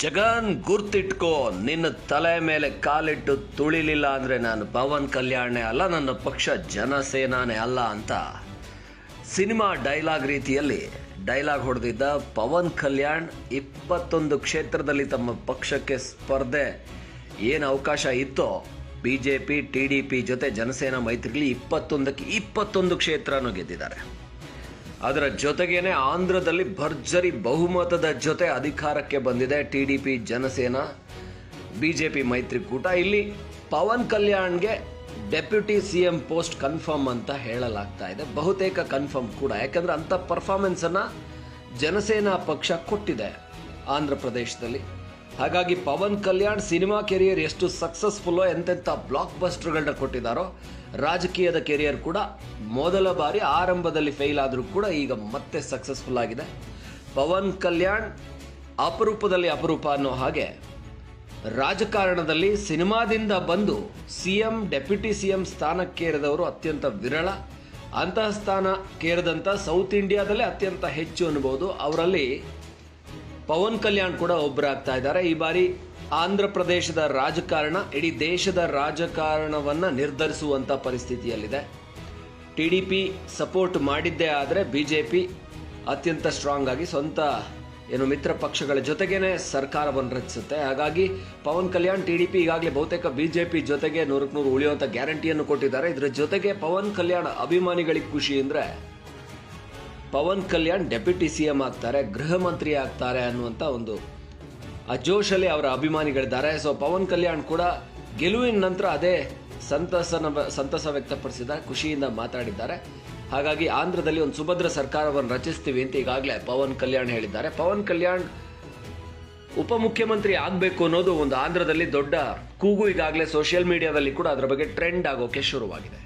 ಜಗನ್ ಗುರ್ತಿಟ್ಕೋ, ನಿನ್ನ ತಲೆ ಮೇಲೆ ಕಾಲಿಟ್ಟು ತುಳಿಲಿಲ್ಲ ಅಂದ್ರೆ ನಾನು ಪವನ್ ಕಲ್ಯಾಣೇ ಅಲ್ಲ, ನನ್ನ ಪಕ್ಷ ಜನಸೇನಾನೇ ಅಲ್ಲ ಅಂತ. ಸಿನಿಮಾ ಡೈಲಾಗ್ ರೀತಿಯಲ್ಲಿ ಡೈಲಾಗ್ ಹೊಡೆದಿದ್ದ ಪವನ್ ಕಲ್ಯಾಣ್ ಇಪ್ಪತ್ತೊಂದು ಕ್ಷೇತ್ರದಲ್ಲಿ ತಮ್ಮ ಪಕ್ಷಕ್ಕೆ ಸ್ಪರ್ಧೆ. ಏನು ಅವಕಾಶ ಇತ್ತೋ B J P T D P ಜೊತೆ ಜನಸೇನಾ ಮೈತ್ರಿಲಿ ಇಪ್ಪತ್ತೊಂದಕ್ಕೆ ಇಪ್ಪತ್ತೊಂದು ಕ್ಷೇತ್ರನೂ ಗೆದ್ದಿದ್ದಾರೆ. ಅದರ ಜೊತೆಗೇನೆ ಆಂಧ್ರದಲ್ಲಿ ಭರ್ಜರಿ ಬಹುಮತದ ಜೊತೆ ಅಧಿಕಾರಕ್ಕೆ ಬಂದಿದೆ T D P Janasena, BJP ಮೈತ್ರಿಕೂಟ. ಇಲ್ಲಿ Pawan ಕಲ್ಯಾಣ್ಗೆ deputy C M post confirm ಅಂತ ಹೇಳಲಾಗ್ತಾ ಇದೆ. ಬಹುತೇಕ ಕನ್ಫರ್ಮ್ ಕೂಡ. ಯಾಕಂದ್ರೆ ಅಂಥ ಪರ್ಫಾರ್ಮೆನ್ಸ್ ಅನ್ನ ಜನಸೇನಾ ಪಕ್ಷ ಕೊಟ್ಟಿದೆ ಆಂಧ್ರ ಪ್ರದೇಶದಲ್ಲಿ. ಹಾಗಾಗಿ ಪವನ್ ಕಲ್ಯಾಣ್ ಸಿನಿಮಾ ಕೆರಿಯರ್ ಎಷ್ಟು ಸಕ್ಸಸ್ಫುಲ್ಲೋ ಎಂತೆಂಥ ಬ್ಲಾಕ್ ಬಸ್ಟರ್ಗಳನ್ನ ಕೊಟ್ಟಿದ್ದಾರೋ, ರಾಜಕೀಯದ ಕೆರಿಯರ್ ಕೂಡ ಮೊದಲ ಬಾರಿ ಆರಂಭದಲ್ಲಿ ಫೇಲ್ ಆದರೂ ಕೂಡ ಈಗ ಮತ್ತೆ ಸಕ್ಸಸ್ಫುಲ್ ಆಗಿದೆ. ಪವನ್ ಕಲ್ಯಾಣ್ ಅಪರೂಪದಲ್ಲಿ ಅಪರೂಪ ಅನ್ನೋ ಹಾಗೆ ರಾಜಕಾರಣದಲ್ಲಿ ಸಿನಿಮಾದಿಂದ ಬಂದು ಸಿ ಎಂ ಡೆಪ್ಯೂಟಿ ಸಿಎಂ ಸ್ಥಾನಕ್ಕೇರಿದವರು ಅತ್ಯಂತ ವಿರಳ. ಅಂತಹ ಸ್ಥಾನಕ್ಕೇರಿದಂಥ ಸೌತ್ ಇಂಡಿಯಾದಲ್ಲೇ ಅತ್ಯಂತ ಹೆಚ್ಚು ಅನ್ಬೋದು. ಅವರಲ್ಲಿ ಪವನ್ ಕಲ್ಯಾಣ್ ಕೂಡ ಒಬ್ಬರಾಗ್ತಾ ಇದ್ದಾರೆ. ಈ ಬಾರಿ ಆಂಧ್ರ ಪ್ರದೇಶದ ರಾಜಕಾರಣ, ಇಡೀ ದೇಶದ ರಾಜಕಾರಣವನ್ನ ನಿರ್ಧರಿಸುವಂತ ಪರಿಸ್ಥಿತಿಯಲ್ಲಿದೆ. ಟಿ ಡಿ ಪಿ ಸಪೋರ್ಟ್ ಮಾಡಿದ್ದೇ ಆದರೆ ಬಿ ಜೆ ಪಿ ಅತ್ಯಂತ ಸ್ಟ್ರಾಂಗ್ ಆಗಿ ಸ್ವಂತ ಏನು ಮಿತ್ರ ಪಕ್ಷಗಳ ಜೊತೆಗೇನೆ ಸರ್ಕಾರವನ್ನು ರಚಿಸುತ್ತೆ. ಹಾಗಾಗಿ Pawan Kalyan T D P ಈಗಾಗಲೇ ಬಹುತೇಕ ಬಿ ಜೆ ಪಿ ಜೊತೆಗೆ ನೂರಕ್ಕೆ ನೂರು ಉಳಿಯುವಂಥ ಗ್ಯಾರಂಟಿಯನ್ನು ಕೊಟ್ಟಿದ್ದಾರೆ. ಇದರ ಜೊತೆಗೆ ಪವನ್ ಕಲ್ಯಾಣ್ ಅಭಿಮಾನಿಗಳಿಗೆ ಖುಷಿ ಅಂದರೆ Pawan Kalyan deputy C M ಆಗ್ತಾರೆ, ಗೃಹ ಮಂತ್ರಿ ಆಗ್ತಾರೆ ಅನ್ನುವಂಥ ಒಂದು ಆ ಜೋಶಲ್ಲಿ ಅವರ ಅಭಿಮಾನಿಗಳಿದ್ದಾರೆ. ಸೊ ಪವನ್ ಕಲ್ಯಾಣ್ ಕೂಡ ಗೆಲುವಿನ ನಂತರ ಅದೇ ಸಂತಸನ ಸಂತಸ ವ್ಯಕ್ತಪಡಿಸಿದ್ದಾರೆ, ಖುಷಿಯಿಂದ ಮಾತಾಡಿದ್ದಾರೆ. ಹಾಗಾಗಿ ಆಂಧ್ರದಲ್ಲಿ ಒಂದು ಸುಭದ್ರ ಸರ್ಕಾರವನ್ನು ರಚಿಸ್ತೀವಿ ಅಂತ ಈಗಾಗಲೇ ಪವನ್ ಕಲ್ಯಾಣ್ ಹೇಳಿದ್ದಾರೆ. ಪವನ್ ಕಲ್ಯಾಣ್ ಉಪಮುಖ್ಯಮಂತ್ರಿ ಆಗಬೇಕು ಅನ್ನೋದು ಒಂದು ಆಂಧ್ರದಲ್ಲಿ ದೊಡ್ಡ ಕೂಗು ಈಗಾಗಲೇ ಸೋಷಿಯಲ್ ಮೀಡಿಯಾದಲ್ಲಿ ಕೂಡ ಅದರ ಬಗ್ಗೆ ಟ್ರೆಂಡ್ ಆಗೋಕೆ ಶುರುವಾಗಿದೆ.